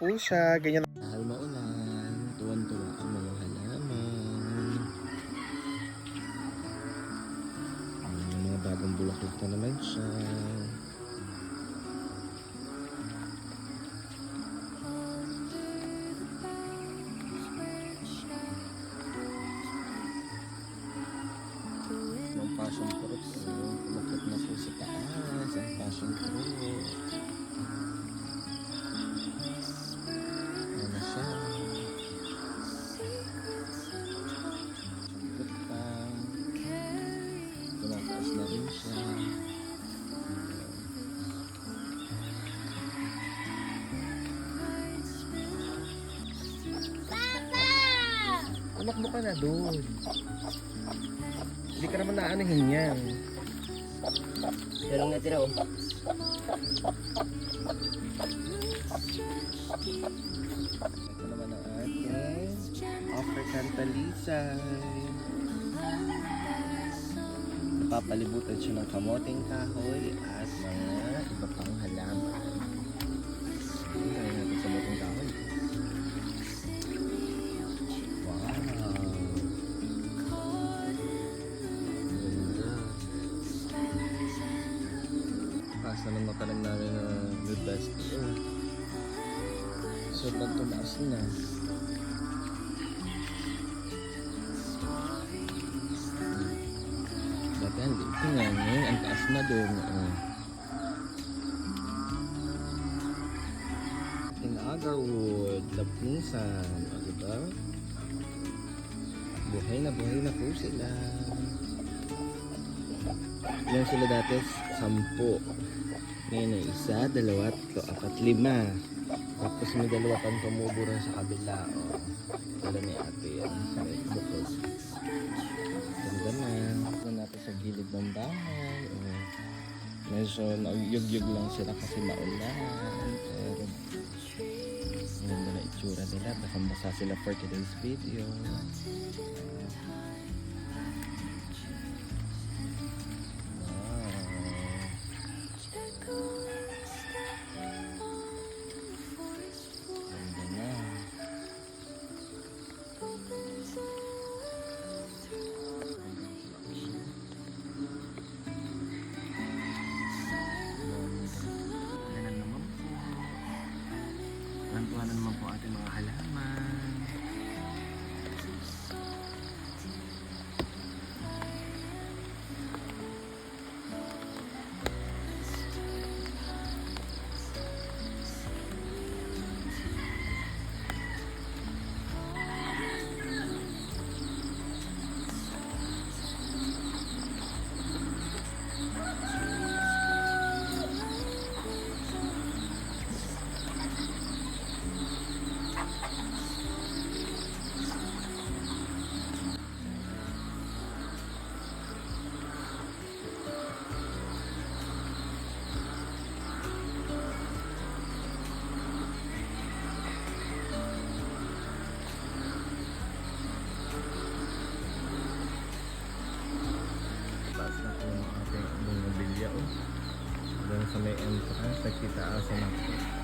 po siya. Ganyan. Dahil maulan, tuwan-tuwa ang mga halaman. May mga bagong bulaklak na naman siya. Passion fruit, yung kumakit na po sa taas, ang passion fruit. Tumakbo ka na doon. Hindi ka naman naanahin yan. Pero nga tira oh. Ito naman ang ating African talisay. Napapalibutan siya ng kamoting kahoy at mga Kasa nang matalang namin na the best. Oh. Sobrang tumaas na. Dati hindi. Tingnan ngayon, ang taas na doon. Oh. Agarwood, lapunsan. O, diba? Buhay na buhay na po sila. Ilan sila dati? Sampu. Ngayon ay isa, dalawa, tatlo, apat, lima. Tapos may dalawa pang tumubura sa kabila. O, wala ni ate yan. May bukod. Ganda na. Ito natin sa gilid ng bahay. O, medyo nagyug-yug lang sila kasi maulan. Pero, ganda na itsura nila. Basang-basa sila for today's video. Nantuhan na naman po ating mga halaman. Doon sa may entrance, nagkita asa na po.